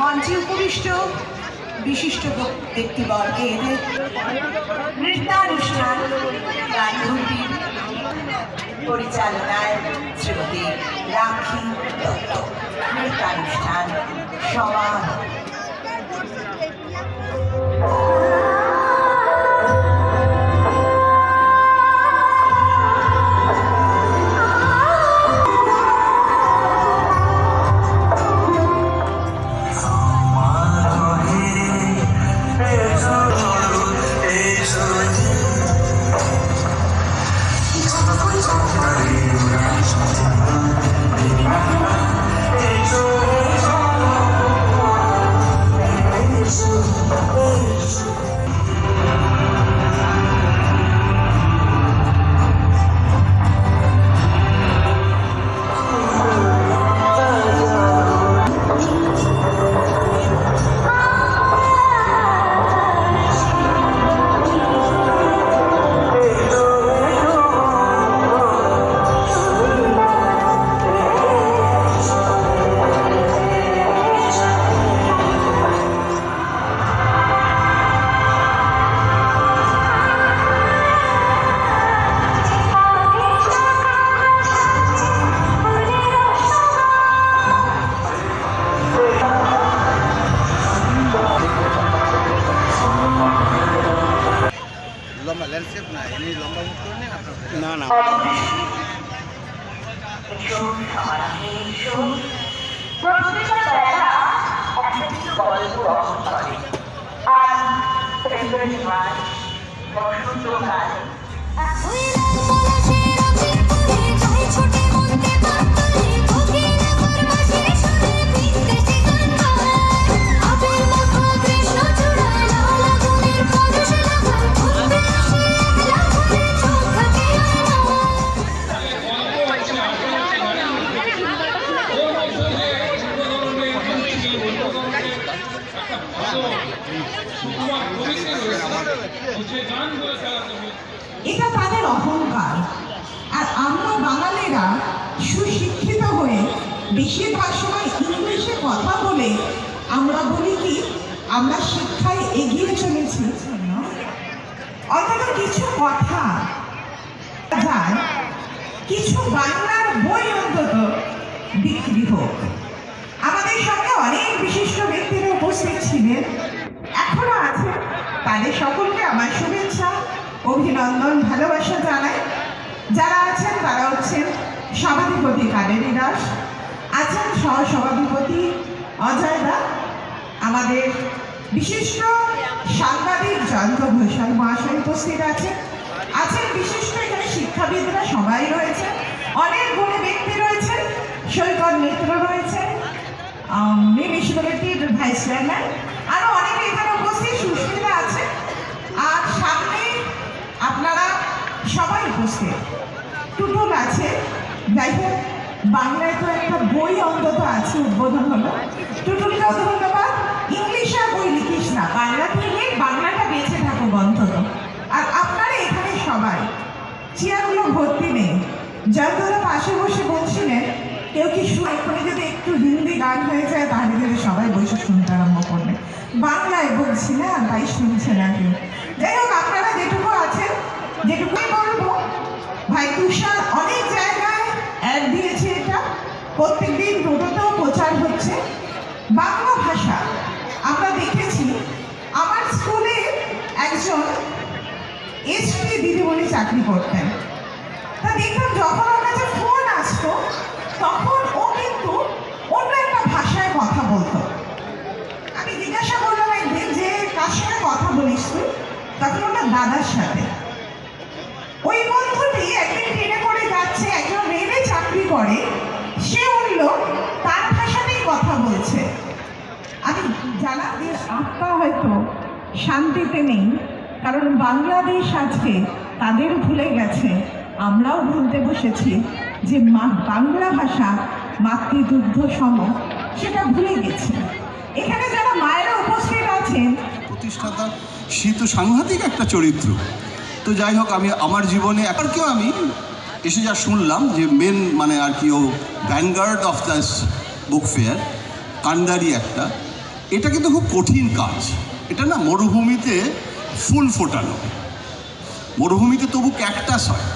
মঞ্চে উপবিষ্ট বিশিষ্ট ব্যক্তিবর্গের নৃত্যানুষ্ঠান গান্ধীর পরিচালনায় শ্রীমতী রাখি দত্ত। নৃত্যানুষ্ঠান Thank you. ল্যান্ডস্কেপ না এমনি লম্বা মুখ করে এটা তাদের অহংকার। আর আমরা বাঙালিরা সুশিক্ষিত হয়ে বেশিরভাগ সময় ইংলিশে কথা বলে আমরা বলি কি, আমরা শিক্ষায় এগিয়ে চলেছি। অন্তত কিছু কথা যায়, কিছু বাংলার বই অন্তত বিক্রি হোক। আমাদের সঙ্গে অনেক বিশিষ্ট ব্যক্তিরা উপস্থিত ছিলেন। তাদের সকলকে আমার শুভেচ্ছা, অভিনন্দন, ভালোবাসা জানাই। যারা আছেন, তারা হচ্ছেন সভাধিপতি কাবেরী দাস, আছেন সহসভাধিপতি অজয় দা, আমাদের বিশিষ্ট সাংবাদিক জয়ন্ত ঘোষাল মহাশয় উপস্থিত আছেন। আছেন বিশিষ্ট এখানে শিক্ষাবিদরা সবাই রয়েছে অনেক গুণী ব্যক্তি রয়েছেন। সৈকত মিত্র রয়েছে মিউনিসিপ্যালিটির ভাইস চেয়ারম্যান আরও অনেকে এখানে উপস্থিত সুস্মিতা আছে আর সামনে আপনারা উপস্থিত টুটুল আছে যাই হোক বাংলায় তো একটা বই অন্তত আছে উদ্বোধন হলো। টুটুলকেও ধন্যবাদ। ইংলিশে আর বই লিখিস না, বাংলা থেকে বাংলাটা বেঁচে থাকুক অন্তত। আর আপনারা এখানে সবাই, চেয়ারগুলো ভর্তি নেই। যার জয়ন্তরা পাশে বসে বলছিলেন, কেউ কি শু এক্ষুনি যদি একটু হিন্দি গান হয়ে যায়, তাহলে যদি সবাই বসে শুনতে আরম্ভ করবে। বাংলায় বলছি না তাই শুনছে না কেউ বাংলা ভাষা আমরা দেখেছি, আমার স্কুলে একজন এসপি দিদিমণি চাকরি করতেন। তা দেখতাম যখন ওর কাছে ফোন আসতো, তখন ও কিন্তু অন্য একটা ভাষায় কথা বলতো। আমি জিজ্ঞাসা করলাম একদিন যে কার সঙ্গে কথা বলিস তুই? তখন ওটা দাদার সাথে। আত্মা হয়তো শান্তিতে নেই, কারণ বাংলাদেশ আজকে তাদের ভুলে গেছে। আমরাও ভুলতে বসেছি যে মা, বাংলা ভাষা মাতৃদুগ্ধ সম, সেটা ভুলে গেছে। এখানে যারা মায়েরা উপস্থিত আছেন, প্রতিষ্ঠাতা সে তো সাংঘাতিক একটা চরিত্র। তো যাই হোক, আমি আমার জীবনে একবার কেউ আমি এসে যা শুনলাম যে মেন মানে আর কি ও vanguard of the book fair কান্ডারি একটা এটা কিন্তু খুব কঠিন কাজ। এটা না মরুভূমিতে ফুল ফোটানো। মরুভূমিতে তবু ক্যাকটাস হয়।